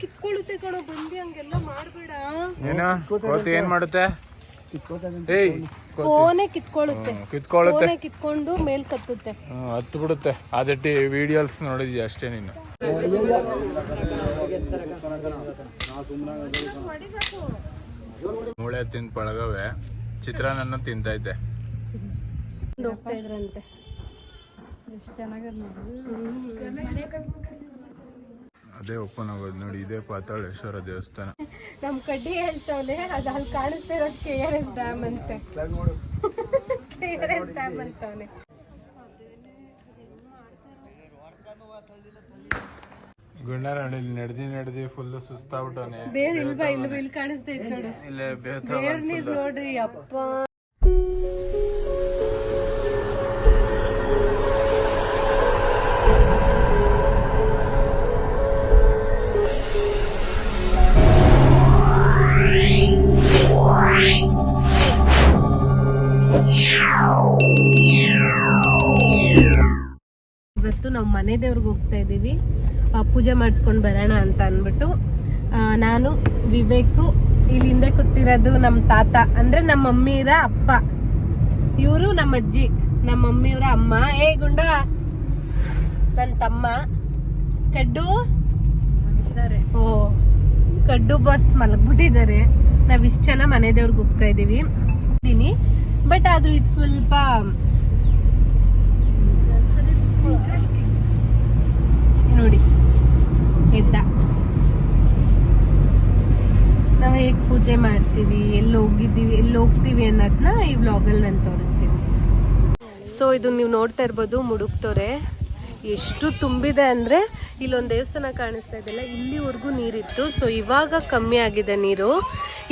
ಕಿತ್ಕೊಳ್ಳುತ್ತೆ ಕಣೋ ಬಂದಿ ಹಂಗೆಲ್ಲ ಮಾಡ್ಬೇಡ. ಏನು ಕೋತಿ ಏನ್ ಮಾಡುತ್ತೆ? ಏಯ್ ಫೋನೇ ಕಿತ್ಕೊಳ್ಳುತ್ತೆ. ಹ್ಮ್, ಕಿತ್ಕೊಳ್ಳುತ್ತೆ. ಫೋನೇ ಕಿತ್ಕೊಂಡು ಮೇಲ್ ಕತ್ತುತ್ತೆ. ಹ್ಮ್, ಹತ್ತು ಬಿಡುತ್ತೆ ಅದಟ್ಟಿ ವಿಡಿಯೋಸ್ ನೋಡಿದ್ಯಾ ಅಷ್ಟೇ ನೀನು? ಮೂಳೆ ತಿಂದ ಪಳಗವೆ ಚಿತ್ರಾನ್ನ ತಿಂತೈತೆ. ಹೋಗ್ತಾ ಇದ್ರಂತೆ. ಅದೇ ಓಪನ್ ಆಗೋದು ನೋಡಿ ಇದೇ ಪಾತಾಳೇಶ್ವರ ದೇವಸ್ಥಾನ. ನಮ್ ಕಡ್ಡಿ ಹೇಳ್ತಾವನೆ ಅದು ಅಲ್ಲಿ ಕಾಣಿಸ್ತಾ ಇರೋದು ಕೆ ಆರ್ ಎಸ್ ಡ್ಯಾಮ್ ಅಂತೆ. ಕೆ ಆರ್ ಎಸ್ ಡ್ಯಾಮ್ ಅಂತವನೆ. ನಡೆದಿ ನಡೆದಿ ಫುಲ್ ಸುಸ್ತಾಗ್ಬಿಟ್ಟವನೆ. ಬೇರೆ ಇಲ್ವಾ ಇಲ್ವಾ ಇಲ್ಲಿ ಕಾಣಿಸ್ತಾ ಇತ್ತು ನೋಡು. ಇಲ್ಲೇ ಬೇತ ಬೇರ್ ನೀರ್ ನೋಡ್ರಿ ಅಪ್ಪ. ಇವತ್ತು ನಾವು ಮನೆ ದೇವ್ರಿಗೆ ಹೋಗ್ತಾ ಇದ್ದೀವಿ. ಪೂಜೆ ಮಾಡಿಸ್ಕೊಂಡು ಬರೋಣ ಅಂತ ಅಂದ್ಬಿಟ್ಟು ನಾನು ವಿವೇಕು ಇಲ್ಲಿಂದ ಹಿಂದೆ ಕೂತಿರೋದು ನಮ್ಮ ತಾತ ಅಂದರೆ ನಮ್ಮ ಮಮ್ಮಿಯರ ಅಪ್ಪ. ಇವರು ನಮ್ಮ ಅಜ್ಜಿ ನಮ್ಮ ಮಮ್ಮಿಯವರ ಅಮ್ಮ. ಏ ಗುಂಡ! ನನ್ನ ತಮ್ಮ. ಕಡ್ಡು? ಓ ಕಡ್ಡು ಬಸ್ ಮಲಗ್ಬಿಟ್ಟಿದ್ದಾರೆ. ನಾವು ಇಷ್ಟು ಜನ ಮನೆ ದೇವ್ರಿಗೆ ಹೋಗ್ತಾ ಇದ್ದೀವಿ. ಬಟ್ ಆದರೂ ಇದು ಸ್ವಲ್ಪ ನೋಡಿ. ಎದ್ದ. ನಾವು ಹೇಗೆ ಪೂಜೆ ಮಾಡ್ತೀವಿ, ಎಲ್ಲಿ ಹೋಗಿದ್ದೀವಿ, ಎಲ್ಲಿ ಹೋಗ್ತೀವಿ ಅನ್ನೋದನ್ನ ಈ ವ್ಲಾಗಲ್ಲಿ ನಾನು ತೋರಿಸ್ತೀನಿ. ಸೊ ಇದು ನೀವು ನೋಡ್ತಾ ಇರ್ಬೋದು ಮುಡುಕ್ತೋರೆ ಎಷ್ಟು ತುಂಬಿದೆ ಅಂದರೆ ಇಲ್ಲೊಂದು ದೇವಸ್ಥಾನ ಕಾಣಿಸ್ತಾ ಇದೆಯಲ್ಲ ಇಲ್ಲಿವರೆಗೂ ನೀರಿತ್ತು. ಸೊ ಇವಾಗ ಕಮ್ಮಿ ಆಗಿದೆ ನೀರು.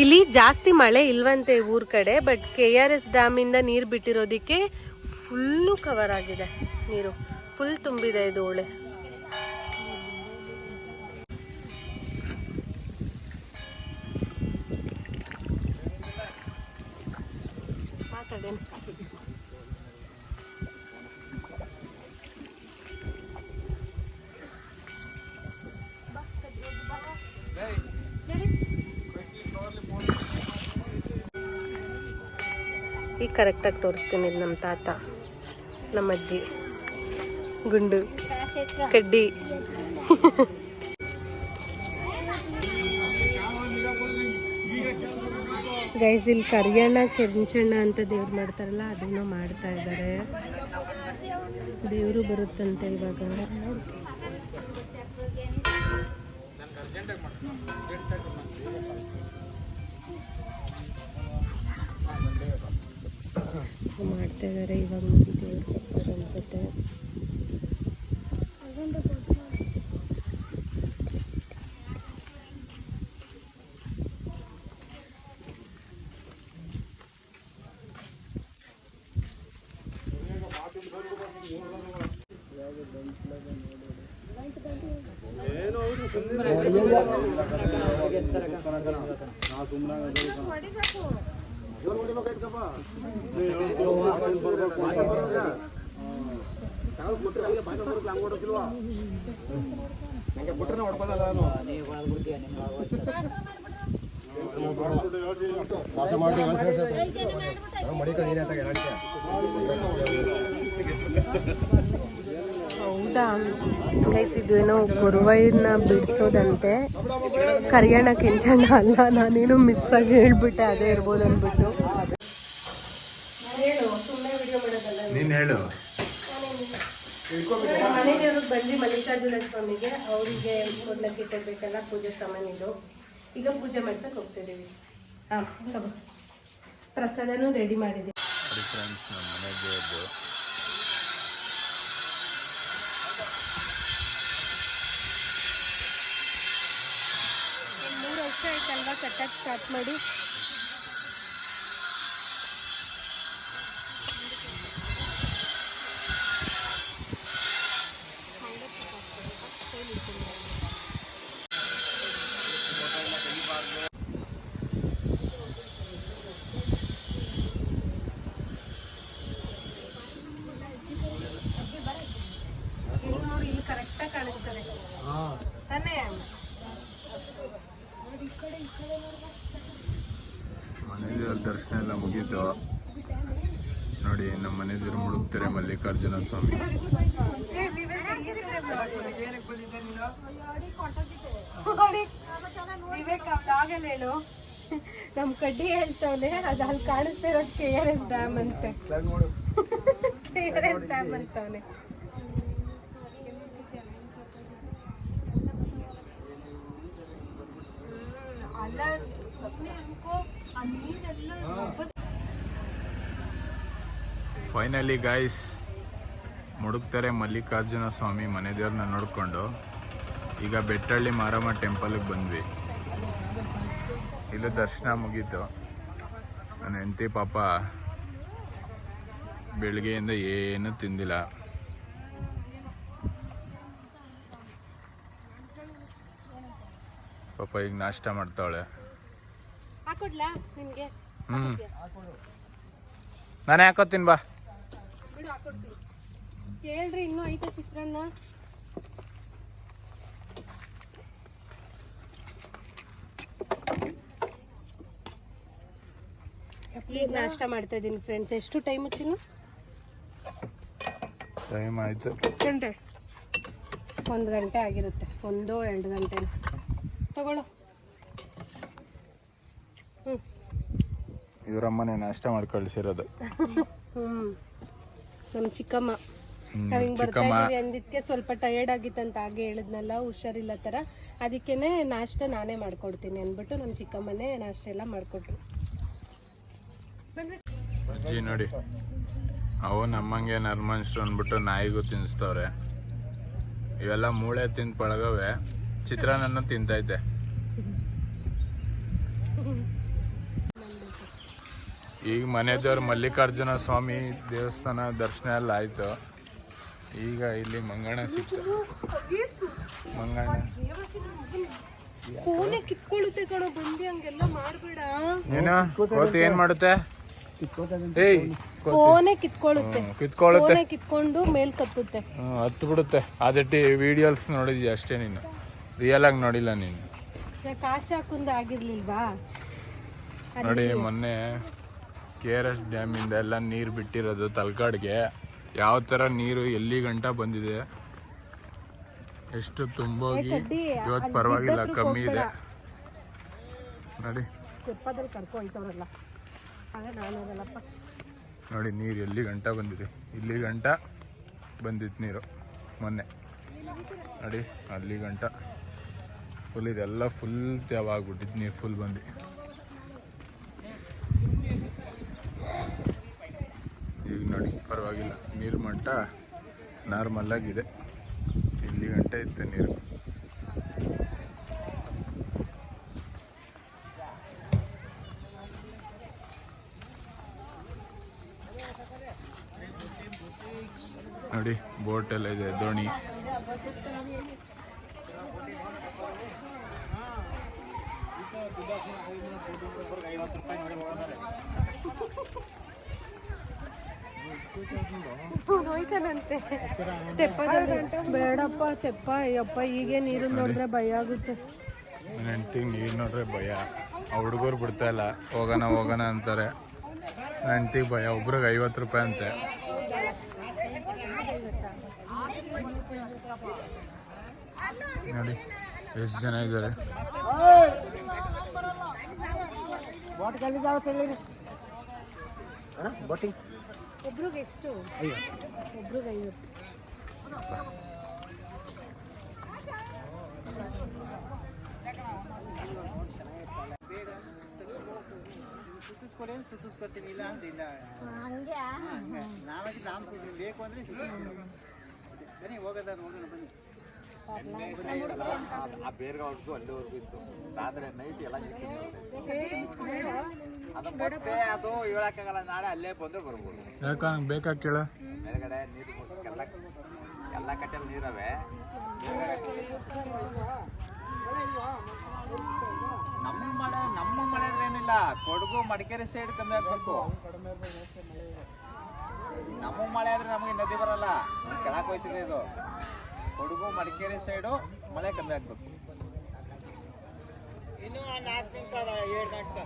ಇಲ್ಲಿ ಜಾಸ್ತಿ ಮಳೆ ಇಲ್ವಂತೆ ಊರ ಕಡೆ ಬಟ್ ಕೆ ಆರ್ ಎಸ್ ಡ್ಯಾಮಿಂದ ನೀರು ಬಿಟ್ಟಿರೋದಕ್ಕೆ ಫುಲ್ಲು ಕವರ್ ಆಗಿದೆ ನೀರು. ಫುಲ್ ತುಂಬಿದೆ ಇದು ಒಳ್ಳೆ. ಈಗ ಕರೆಕ್ಟಾಗಿ ತೋರಿಸ್ತೀನಿ ಇದು ನಮ್ಮ ತಾತ ನಮ್ಮ ಅಜ್ಜಿ ಗುಂಡು ಕಡ್ಡಿ. ಗೈಸ್ ಇಲ್ಲಿ ಕರಿಯಣ್ಣ, ಕೆಂಚಣ್ಣ ಅಂತ ದೇವ್ರು ಮಾಡ್ತಾರಲ್ಲ, ಅದನ್ನು ಮಾಡ್ತಾ ಇದ್ದಾರೆ. ದೇವರು ಬರುತ್ತಂತೆ ಇವಾಗ. ಮಾಡ್ತಾ ಇದ್ದಾರೆ ಇವಾಗ. ನೋಡಿ ದೇವ್ರು ಬರ್ತಾರೆ ಅನ್ಸುತ್ತೆ ಹೌದಾ ಗೈಸ್ ಇದೇನೋ ಏನೋ ಗುರುವೈನ ಬಿಡಿಸೋದಂತೆ. ಕರಿಯೋಣ ಕೆಂಚಣ್ಣ ಅಲ್ಲ ನಾನೇನು ಮಿಸ್ ಆಗಿ ಹೇಳ್ಬಿಟ್ಟೆ ಅದೇ ಇರ್ಬೋದು ಅಂದ್ಬಿಟ್ಟು. ನೀನ್ ಹೇಳು. ಮನೆ ದೇವ್ರಿಗೆ ಬಂದ್ವಿ ಮಲ್ಲಿಕಾರ್ಜುನ ಸ್ವಾಮಿಗೆ ಅವರಿಗೆ ಮೊದಲಕ್ಕೆ ಕೊಡ್ಬೇಕಲ್ಲ ಪೂಜೆ ಸಾಮಾನು ಇದು. ಈಗ ಪೂಜೆ ಮಾಡ್ಸಕ್ ಹೋಗ್ತಿದ್ದೀವಿ ಹಾ ಪ್ರಸಾದನೂ ರೆಡಿ ಮಾಡಿದ್ದೀವಿ ಸ್ಟಾರ್ಟ್ ಮಾಡಿ ಮಲ್ಲಿಕಾರ್ಜುನ ಸ್ವಾಮಿ ನಮ್ ಕಡ್ಡಿ ಹೇಳ್ತವನೆ ಅದು ಅಲ್ಲಿ ಕಾಣಿಸ್ತಾ ಇರೋದು ಕೆ ಆರ್ ಎಸ್ ಡ್ಯಾಮ್ ಅಂತೆ. ಕೆ ಆರ್ ಎಸ್ ಡ್ಯಾಮ್ ಅಂತವನೆ ಅಲ್ಲ ಫೈನಲಿ ಗಾಯ್ಸ್ ಮುಡುಕ್ತಾರೆ ಮಲ್ಲಿಕಾರ್ಜುನ ಸ್ವಾಮಿ ಮನೆ ದೇವ್ರನ್ನ ನೋಡಿಕೊಂಡು ಈಗ ಬೆಟ್ಟಳ್ಳಿ ಮಾರಮ್ಮ ಟೆಂಪಲ್ಗೆ ಬಂದ್ವಿ. ಇಲ್ಲಿ ದರ್ಶನ ಮುಗೀತು. ನನ್ನ ಹೆಂಡತಿ ಪಾಪ ಬೆಳಗ್ಗೆಯಿಂದ ಏನು ತಿಂದಿಲ್ಲ. ಪಾಪ ಈಗ ನಾಷ್ಟ ಮಾಡ್ತಾವಳೆ. ಹ್ಞೂ ನಾನೇ ಹಾಕೋತೀನಿ ಬಾ. ಕೇಳ್ರಿ ಇನ್ನೂ ಐತೆ ಚಿತ್ರಾನ್ನ. ಈಗ ನಾಷ್ಟ ಮಾಡ್ತಾ ಇದ್ದೀನಿ ಫ್ರೆಂಡ್ಸ್ ಎಷ್ಟು ಟೈಮ್ ಚಿನ್ನು ಟೈಮ್ ಆಯಿತು. ಗಂಟೆ ಒಂದು ಗಂಟೆ ಆಗಿರುತ್ತೆ. ಒಂದು ಎರಡು ಗಂಟೆ. ತಗೊಳ್ಳೋ. ಹ್ಞೂ ಇವರಮ್ಮನೇ ನಾಷ್ಟ ಮಾಡಿ ಕಳಿಸಿರೋದು ಹ್ಞೂ ನಮ್ಮ ಚಿಕ್ಕಮ್ಮ. ನಾವ್ ಹಿಂಗ್ ಬರ್ತಾ ಇದೀವಿ ಅಂದಿದ್ಕೆ ಸ್ವಲ್ಪ ಟಯರ್ಡ್ ಆಗಿತ್ತಂತ ಹಾಗೆ ಹೇಳಿದ್ನಲ್ಲ ಹುಷಾರಿಲ್ಲ ತರ. ಅದಕ್ಕೇನೆ ನಾಷ್ಟ ನಾನೇ ಮಾಡ್ಕೊಡ್ತೀನಿ ಅಂದ್ಬಿಟ್ಟು ನಮ್ಮ ಚಿಕ್ಕಮ್ಮನೇ ನಾಷ್ಟ ಎಲ್ಲ ಮಾಡ್ಕೊಟ್ರು. ಅಜ್ಜಿ ನೋಡಿ ಅವು ನಮ್ಮಂಗೆ ನರ್ಮನ್ಸ್ರು ಅಂದ್ಬಿಟ್ಟು ನಾಯಿಗೂ ತಿನ್ಸ್ತವ್ರೆ. ಇವೆಲ್ಲ ಮೂಳೆ ತಿಂದ ಪಳಗವೆ ಚಿತ್ರಾನ್ನ ತಿಂತೈತೆ. ಈಗ ಮನೆ ದೇವ್ರ ಮಲ್ಲಿಕಾರ್ಜುನ ಸ್ವಾಮಿ ದೇವಸ್ಥಾನ ದರ್ಶನ ಎಲ್ಲ ಆಯ್ತು. ಈಗ ಇಲ್ಲಿ ಮಂಗಣ ಸಿಕ್ತು ಮಂಗಣ. ಫೋನೇ ಕಿತ್ಕೊಳ್ಳುತ್ತೆ ಕಣೋ ಬಂದಿ ಹಂಗೆಲ್ಲ ಮಾಡ್ಬೇಡ. ಏನು ಕೋತಿ ಏನ್ ಮಾಡುತ್ತೆ? ಏಯ್ ಫೋನೇ ಕಿತ್ಕೊಳ್ಳುತ್ತೆ. ಕಿತ್ಕೊಂಡು ಮೇಲ್ ಕತ್ತುತ್ತೆ. ಹತ್ತು ಬಿಡುತ್ತೆ ಅದಟ್ಟಿ ವಿಡಿಯೋಸ್ ನೋಡಿದ್ಯ ಅಷ್ಟೇ ನೀನು? ರಿಯಲ್ ಆಗಿ ನೋಡಿಲ್ಲ ನೀನು. ಯಾಕೆ ಆಶೆ ಹಾಕುಂದ ಆಗಿರ್ಲಿಲ್ವಾ? ನೋಡಿ ಮೊನ್ನೆ ಕೆ ಆರ್ ಎಸ್ ಡ್ಯಾಮಿಂದ ಎಲ್ಲ ನೀರು ಬಿಟ್ಟಿರೋದು ತಲಕಾಡ್ಗೆ. ಯಾವ ಥರ ನೀರು ಎಲ್ಲಿ ಗಂಟ ಬಂದಿದೆ? ಎಷ್ಟು ತುಂಬೋಗಿ ಇವತ್ತು ಪರವಾಗಿಲ್ಲ ಕಮ್ಮಿ ಇದೆ. ನೋಡಿ. ನೋಡಿ ನೀರು ಎಲ್ಲಿ ಗಂಟ ಬಂದಿದೆ? ಇಲ್ಲಿ ಗಂಟ ಬಂದಿತ್ತು ನೀರು ಮೊನ್ನೆ. ನೋಡಿ ಅಲ್ಲಿ ಗಂಟ. ಫುಲ್ ಇದೆಲ್ಲ ಫುಲ್ ತ್ಯಾವ ಆಗ್ಬಿಟ್ಟಿತ್ತು ನೀರು ಫುಲ್ ಬಂದು. ಈಗ ನೋಡಿ, ಪರವಾಗಿಲ್ಲ. ನೀರು ಮಟ್ಟ ನಾರ್ಮಲ್ ಆಗಿದೆ. ಇಲ್ಲಿ ಗಂಟೆ ಇತ್ತು ನೀರು. ನೋಡಿ ಬೋಟ್ ಎಲ್ಲ ಇದೆ, ದೋಣಿ. ಹೋಯ್ತಾನಂತೆ ತೆಪ್ಪದಲ್ಲಿ ಬೇಡಪ್ಪ ತೆಪ್ಪ ಅಯ್ಯಪ್ಪ ಹೀಗೆ ನೀರು ನೋಡಿದ್ರೆ ಭಯ ಆಗುತ್ತೆ. ನನ್ನ ನೀರು ನೋಡ್ರೆ ಭಯ. ಆ ಹುಡುಗರು ಬಿಡ್ತಾ ಇಲ್ಲ. ಹೋಗೋಣ ಹೋಗೋಣ ಅಂತಾರೆ. ನನ್ನ ಭಯ. ಒಬ್ರಿಗೆ ಐವತ್ತು ರೂಪಾಯಿ ಅಂತೆ. ನೋಡಿ ಎಷ್ಟು ಜನ ಇದ್ದಾರೆ? ಒಬ್ರಿಗೆ ಎಷ್ಟು? ಒಬ್ರಿಗೆ ಐವತ್ತು ಸುತ್ತಿಸ್ಕೊಡಿ ಸುತ್ತಿಸ್ಕೊಡ್ತೀನಿ ಇಲ್ಲ ಅಂದ್ರೆ ಇಲ್ಲ. ನಾವಾಗಿ ನಾಮ್ ಬೇಕು ಅಂದ್ರೆ. ಬನ್ನಿ ಹೋಗೋದ ಹೋಗೋಣ ಬನ್ನಿ. ಆ ಬೇರ್ಗಾವ್ಗೂ ಅಲ್ಲಿವರೆಗೂ ಇತ್ತು. ಆದ್ರೆ ನೈಟ್ ಎಲ್ಲ ಅದು ಮತ್ತೆ ಅದು ಹೇಳಕ್ಕಾಗಲ್ಲ ನಾಳೆ ಅಲ್ಲೇ ಬಂದ್ರೆ ಬರ್ಬೋದು. ಯಾಕ ಬೇಕಾ ಕೇಳ. ಮೇಲ್ಗಡೆ ನೀರು ಎಲ್ಲ ಎಲ್ಲ ಕಟ್ಟೆಲ್ ನೀರವೆ. ನಮ್ಮ ಮಳೆ ನಮ್ಮ ಮಳೆ ಏನಿಲ್ಲ. ಕೊಡಗು ಮಡಿಕೇರಿ ಸೈಡ್ ಕಮ್ಮಿ ಆಗ್ಬೇಕು ನಮ್ಮ ಮಳೆ ಆದ್ರೆ ನಮಗೆ ನದಿ ಬರಲ್ಲ. ಕೆಳಕ್ ಹೋಯ್ತಿದೆ ಇದು. ಕೊಡಗು ಮಡಿಕೇರಿ ಸೈಡು ಮಳೆ ಕಮ್ಮಿ ಆಗ್ಬೇಕು. ನಾಲ್ಕು ನಿಮಿಷ ಅದ ಏಳು ಗಂಟೆ.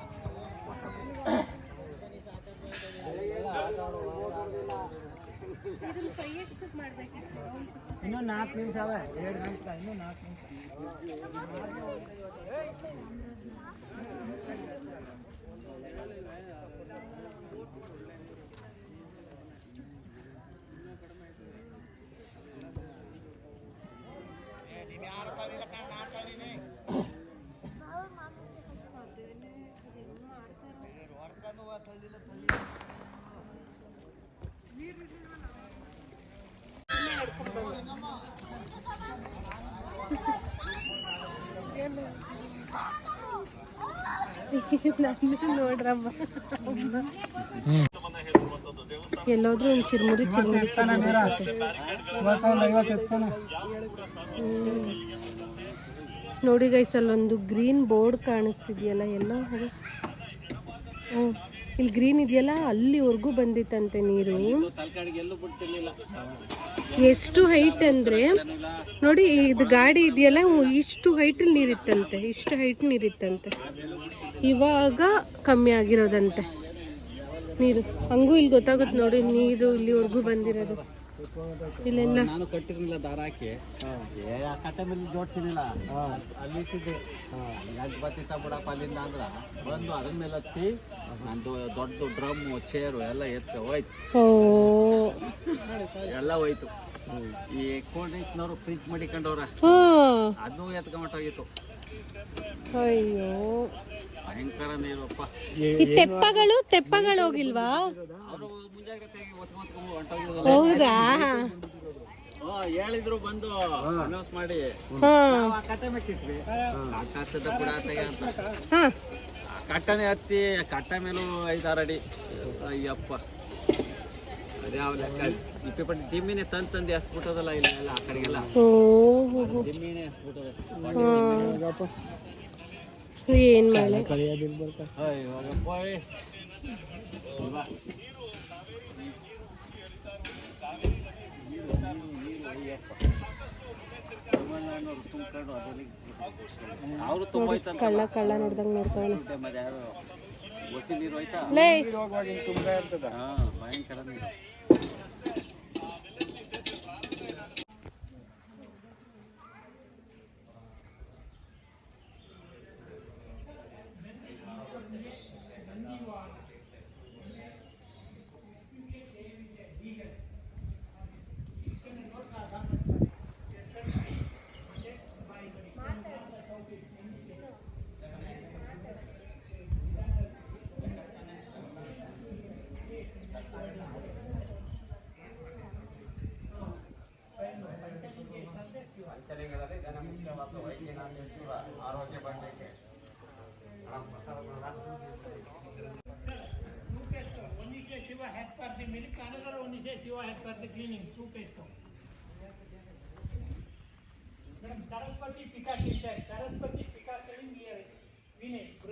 ಇನ್ನೂ ನಾಲ್ಕು ನಿಮಿಷ ಅದ ಎರಡು ಗಂಟೆ. ಇನ್ನು ನಾಲ್ಕು ನಿಮಿಷ ನೋಡ್ರಮ್ಮ ಎಲ್ಲೋದ್ರೂ ಒಂದು ಚಿರ್ಮುರಿ ಚಿರ್ಮುರಿ ಚಿರ್ಮುರಿ ಐತೆ. ಹ್ಮ್. ನೋಡಿ ಗೈಸ್ ಅಲ್ಲೊಂದು ಗ್ರೀನ್ ಬೋರ್ಡ್ ಕಾಣಿಸ್ತಿದೆಯಲ್ಲ, ಎಲ್ಲ ಇಲ್ಲಿ ಗ್ರೀನ್ ಇದೆಯಲ್ಲ, ಅಲ್ಲಿವರೆಗೂ ಬಂದಿತ್ತಂತೆ ನೀರು. ಎಷ್ಟು ಹೈಟ್ ಅಂದ್ರೆ, ನೋಡಿ ಇದು ಗಾಡಿ ಇದೆಯಲ್ಲ ಇಷ್ಟು ಹೈಟ್ ನೀರಿತ್ತಂತೆ, ಇಷ್ಟು ಹೈಟ್ ನೀರಿತ್ತಂತೆ. ಇವಾಗ ಕಮ್ಮಿ ಆಗಿರೋದಂತೆ. ನೀರು, ಹಂಗೂ ಇಲ್ಲಿ ಗೊತ್ತಾಗುತ್ತೆ ನೋಡಿ, ನೀರು ಇಲ್ಲಿವರೆಗೂ ಬಂದಿರೋದು. ಇಲ್ಲೆಲ್ಲ. ನಾನು ಕಟ್ಟಿರ್ಲಿಲ್ಲ ದಾರ ಹಾಕಿ. ಏ ಆ ಕಟ್ಟೆ ಮೇಲೆ ಜೋಡಿಸಿರಲಿಲ್ಲ ಅಲ್ಲಿ ಇಟ್ಟಿದ್ದೆ. ಗಂಟು ಬತ್ತಿತ್ತ ಬಿಡಪ್ಪ ಅಲ್ಲಿಂದ ಅಂದ್ರ ಬಂದು ಅದ್ರ ಮೇಲೆ ಹಚ್ಚಿ ನಂದು ದೊಡ್ಡ ಡ್ರಮ್ ಚೇರು ಎಲ್ಲ ಎತ್ತ ಹೋಯ್ತು. ಓ. ಎಲ್ಲ ಹೋಯ್ತು. ಈ ಕೋಲ್ಡ್ ಡ್ರಿಂಕ್ನವ್ರು ಫ್ರಿಜ್ ಮಾಡಿಕೊಂಡವ್ರ. ಅದು ಎತ್ಕೊಂಬಿಟ್ಟೋಗಿತ್ತು ಅಯ್ಯೋ. ಭಯಂಕರ ನೀರಪ್ಪ. ಈ ತೆಪ್ಪಗಳು ತೆಪ್ಪಗಳು ಹೋಗಿಲ್ವಾ? ಅವರು ಮುಂಜಾಗ್ರತೆಯಾಗಿ ಹೌದಾ? ಓ ಹೇಳಿದ್ರು ಬಂದು ಅನೌನ್ಸ್ ಮಾಡಿ. ಹಾ. ನಾವು ಆ ಕಟ್ಟೆ ಮೆಟ್ಟಿಟ್ವಿ. ಆ ಕೂಡ ತೆಗೆ ಅಂತ. ಹಾ. ಆ ಕಟ್ಟನೆ ಹತ್ತಿ ಕಟ್ಟ ಮೇಲೂ ಐದಾರು ಅಡಿ. ಅಯ್ಯಪ್ಪ. ಅದ್ಯಾವ ಲೆಕ್ಕ. ಇಪ್ಪಿ ಪಟ್ಟಿ ದಿಮ್ಮಿನೇ ತಂದು ತಂದು ಹತ್ಬಿಟ್ಟದಲ್ಲ ಇಲ್ಲ ಎಲ್ಲ ಆ ಕಡೆಗೆಲ್ಲ. ಓ ಹೋ. ದಿಮ್ಮಿನೇ ಹತ್ಬಿಟ್ಟದ ಏನ್ ತುಂಬ ಹೋಯ್ತಂತ ಕಳ್ಳ ಕಳ್ಳ ನೋಡ್ದಂಗೆ ಹೋಯ್ತಾ ಲೇ!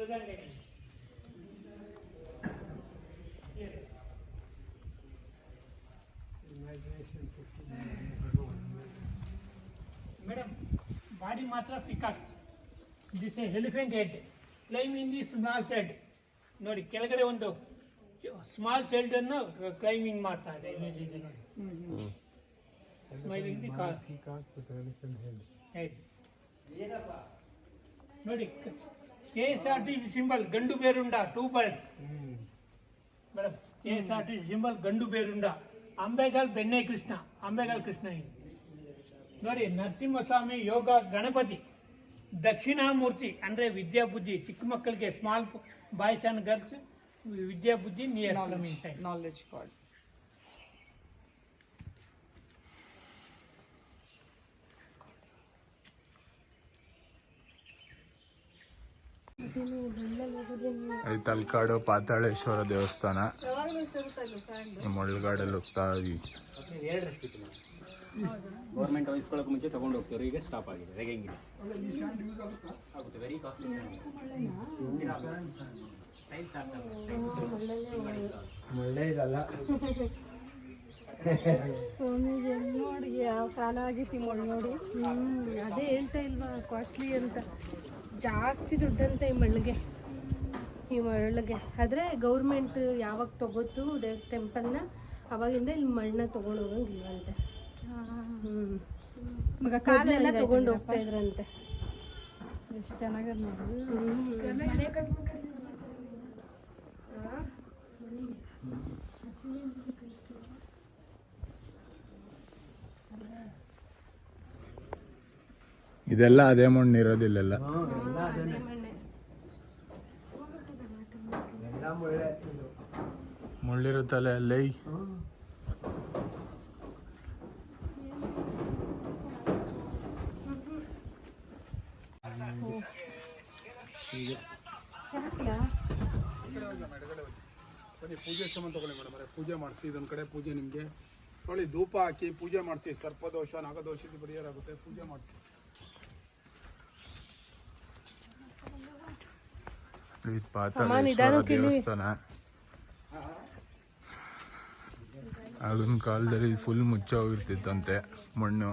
ಹಾ ಭಯಂಕರ ನೀರು ಮೇಡಮ್ ಬಾಡಿ ಮಾತ್ರ peacock this a elephant head claim in the small side ನೋಡಿ ಕೆಳಗಡೆ ಒಂದು ಸ್ಮಾಲ್ ಸೈಡ್ ಅನ್ನು ಕ್ಲೈಂಬಿಂಗ್ ಮಾಡ್ತಾ ಇದೆ ಇಲ್ಲಿದೆ ನೋಡಿ ಸ್ಮೈಲಿಂಗ್ ದಿ ಹೆಡ್ ನೋಡಿ K S R T C symbol Gandaberunda two birds madam K S R T C symbol Gandaberunda ಅಂಬೆಗಾಲ್ ಬೆಣ್ಣೆ ಕೃಷ್ಣ ಅಂಬೆಗಾಲ್ ಕೃಷ್ಣ ಇದು ನೋಡಿ ನರಸಿಂಹಸ್ವಾಮಿ ಯೋಗ ಗಣಪತಿ ದಕ್ಷಿಣಾಮೂರ್ತಿ ಅಂದರೆ ವಿದ್ಯಾಬುದ್ಧಿ ಚಿಕ್ಕ ಮಕ್ಕಳಿಗೆ ಸ್ಮಾಲ್ ಬಾಯ್ಸ್ ಆ್ಯಂಡ್ ಗರ್ಲ್ಸ್ ವಿದ್ಯಾಬುದ್ಧಿ ನಿಯರ್ knowledge god ಇದು ತಲಕಾಡು ಪಾತಾಳೇಶ್ವರ ದೇವಸ್ಥಾನ. ಮುಳ್ಳುಗಾಡಲ್ಲಿ ಹೋಗ್ತಾ ಇದೀವಿ ಗೌರ್ಮೆಂಟ್ ವಹಿಸ್ಕೊಳ್ಳೋಕೆ ಮುಂಚೆ ತಗೊಂಡು ಹೋಗ್ತೀವಿ ಈಗ ಸ್ಟಾಪ್ ಆಗಿದೆ ಹೇಗೆ ಆಗುತ್ತೆ ವೆರಿ ಕಾಸ್ಟ್ಲಿ ನೋಡಿ ಯಾವ ಕಾಲ ಆಗಿತ್ತು ನೋಡಿ ನೋಡಿ. ಹ್ಮ್ ಅದೇ ಹೇಳ್ತಾ ಇಲ್ವಾ ಕಾಸ್ಟ್ಲಿ ಅಂತ. ಜಾಸ್ತಿ ದುಡ್ಡಂತೆ ಈ ಮಣ್ಣಿಗೆ ಈ ಮರಳಿಗೆ ಆದರೆ ಗೌರ್ಮೆಂಟ್ ಯಾವಾಗ ತೊಗೋತು ದೇವಸ್ ಟೆಂಪಲ್ನ ಅವಾಗಿಂದ ಇಲ್ಲಿ ಮಣ್ಣ ತೊಗೊಂಡು ಹೋಗಂಗಿಲ್ವಂತೆ ಹ್ಞೂ ಮೊದಲೆಲ್ಲ ತೊಗೊಂಡು ಹೋಗ್ತಾ ಇದ್ರಂತೆ. ಎಷ್ಟು ಚೆನ್ನಾಗಿದೆ ನೋಡಿ. ಇದೆಲ್ಲ ಅದೇ ಮಣ್ಣು ಇರೋದಿಲ್ಲೆಲ್ಲ. ಮುಳ್ಳಿರುತ್ತಲ್ಲ ಲೈ? ಬನ್ನಿ ಪೂಜೆ ಸಾಮಾನು ತಗೊಳ್ಳಿ ಮೇಡಮ್ ಅವರೇ. ಪೂಜೆ ಮಾಡಿಸಿ ಇದೊಂದು ಕಡೆ ಪೂಜೆ ನಿಮಗೆ. ನೋಡಿ ಧೂಪ ಹಾಕಿ ಪೂಜೆ ಮಾಡಿಸಿ. ಸರ್ಪದೋಷ ನಾಗದೋಷ ಇದು ಪರಿಹಾರ ಆಗುತ್ತೆ ಪೂಜೆ ಮಾಡಿಸಿ. ಪಾತಾಳೇಶ್ವರ ದೇವಸ್ಥಾನ. ಆಗಿನ ಕಾಲದಲ್ಲಿ ಫುಲ್ ಮುಚ್ಚೋಗಿರ್ತಿತ್ತಂತೆ, ಮಣ್ಣು.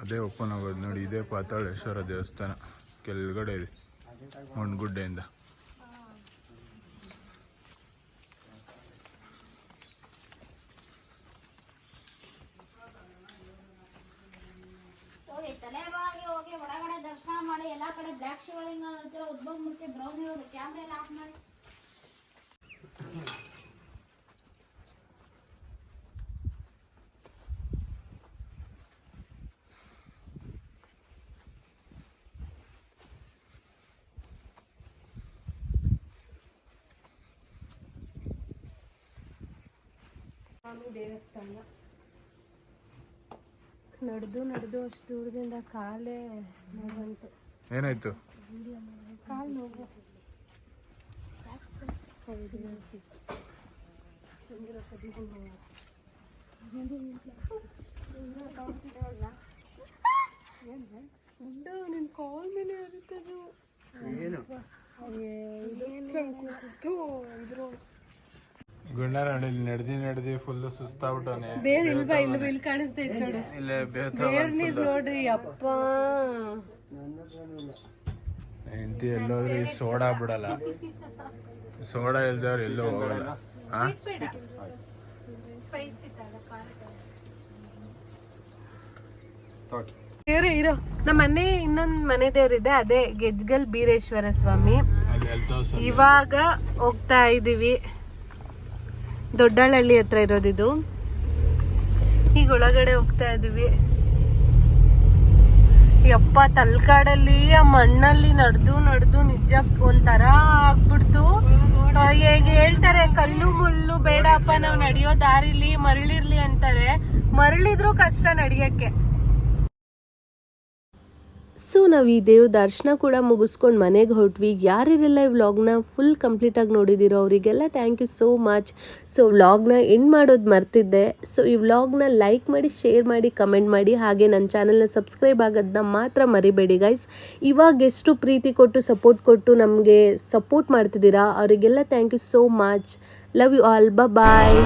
ಅದೇ ಓಪನ್ ಆಗೋದು ನೋಡಿ, ಇದೇ ಪಾತಾಳೇಶ್ವರ ದೇವಸ್ಥಾನ, ಕೆಳಗಡೆ ಇದೆ ಹೋಗಿ ಒಳಗಡೆ ದರ್ಶನ ಮಾಡಿ, ಎಲ್ಲಾ ಕಡೆ ಬ್ಲ್ಯಾಕ್ ಶಿವಲಿಂಗ ಉದ್ಭವ ಮೂರ್ತಿ ಬ್ರೌನ್ ಕ್ಯಾಮ್ರಾ ಎಲ್ಲ ಆಫ್ ಮಾಡಿ. ದೇವಸ್ಥಾನ. ನಡೆದು ನಡೆದು ಅಷ್ಟು ದೂರದಿಂದ ಕಾಲೇ ನೋವಂತು ಏನಾಯ್ತು? ಕಾಲು ನೋವು. ನಿನ್ ಕಾಲ್ ಮೇಲೆ ಇರುತ್ತದು ಗುಂಡನಹಳ್ಳಿ ನಡೆದಿ ನಡೆದಿ ಫುಲ್ ಸುಸ್ತಾಗ್ಬಿಟ್ಟವನೆ. ಬೇರೆ ಇಲ್ವಾ? ಇಲ್ವಾ ಇಲ್ಲಿ ನೋಡು. ಬೇರ್ ನೀರ್ ನೋಡ್ರಿ ಅಪ್ಪ. ಹೆಂಡತಿ ಎಲ್ಲೋದ್ರೆ ಈ ಸೋಡಾ ಬಿಡಲ್ಲ. ಸೋಡಾ ಇಲ್ದವ್ರು ಎಲ್ಲೂ ಹೋಗಲ್ಲ. ಆ? ಬೇರೆ ಇರೋ ನಮ್ಮ ಮನೆ ಇನ್ನೊಂದು ಮನೆ ದೇವ್ರಿದೆ ಅದೇ ಗೆಜ್ಗಲ್ ಬೀರೇಶ್ವರ ಸ್ವಾಮಿ. ಇವಾಗ ಹೋಗ್ತಾ ಇದೀವಿ ದೊಡ್ಡಹಳ್ಳಿ ಹತ್ರ ಇರೋದಿದು. ಈಗ ಒಳಗಡೆ ಹೋಗ್ತಾ ಇದೀವಿ ಯಪ್ಪ, ತಲ್ಕಾಡಲ್ಲಿ, ಆ ಮಣ್ಣಲ್ಲಿ ನಡೆದು ನಡೆದು ನಿಜ ಒಂಥರ ಆಗ್ಬಿಡ್ತು. ಹೇಗೆ ಹೇಳ್ತಾರೆ, ಕಲ್ಲು ಮುಳ್ಳು ಬೇಡಪ್ಪ, ನಾವು ನಡೆಯೋ ದಾರಿಲಿ ಮರಳಿರ್ಲಿ ಅಂತಾರೆ. ಮರಳಿದ್ರು ಕಷ್ಟ ನಡಿಯಕ್ಕೆ. ಸೊ ನಾವು ಈ ದೇವ್ರ ದರ್ಶನ ಕೂಡ ಮುಗಿಸ್ಕೊಂಡು ಮನೆಗೆ ಹೊರಟ್ವಿ. ಯಾರ್ಯಾರೆಲ್ಲ ಈ ವ್ಲಾಗ್ನ ಫುಲ್ ಕಂಪ್ಲೀಟಾಗಿ ನೋಡಿದಿರೋ ಅವರಿಗೆಲ್ಲ thank you so much so ವ್ಲಾಗ್ನ ಎಂಡ್ ಮಾಡೋದು ಮರ್ತಿದ್ದೆ. ಸೊ ಈ ವ್ಲಾಗ್ನ ಲೈಕ್ ಮಾಡಿ ಶೇರ್ ಮಾಡಿ ಕಮೆಂಟ್ ಮಾಡಿ, ಹಾಗೆ ನನ್ನ ಚಾನಲ್ನ ಸಬ್ಸ್ಕ್ರೈಬ್ ಆಗೋದನ್ನ ಮಾತ್ರ ಮರಿಬೇಡಿ ಗೈಸ್ ಇವಾಗ ಎಷ್ಟು ಪ್ರೀತಿ ಕೊಟ್ಟು ಸಪೋರ್ಟ್ ಕೊಟ್ಟು ನಮಗೆ ಸಪೋರ್ಟ್ ಮಾಡ್ತಿದ್ದೀರಾ, ಅವರಿಗೆಲ್ಲ thank you so much love you all bye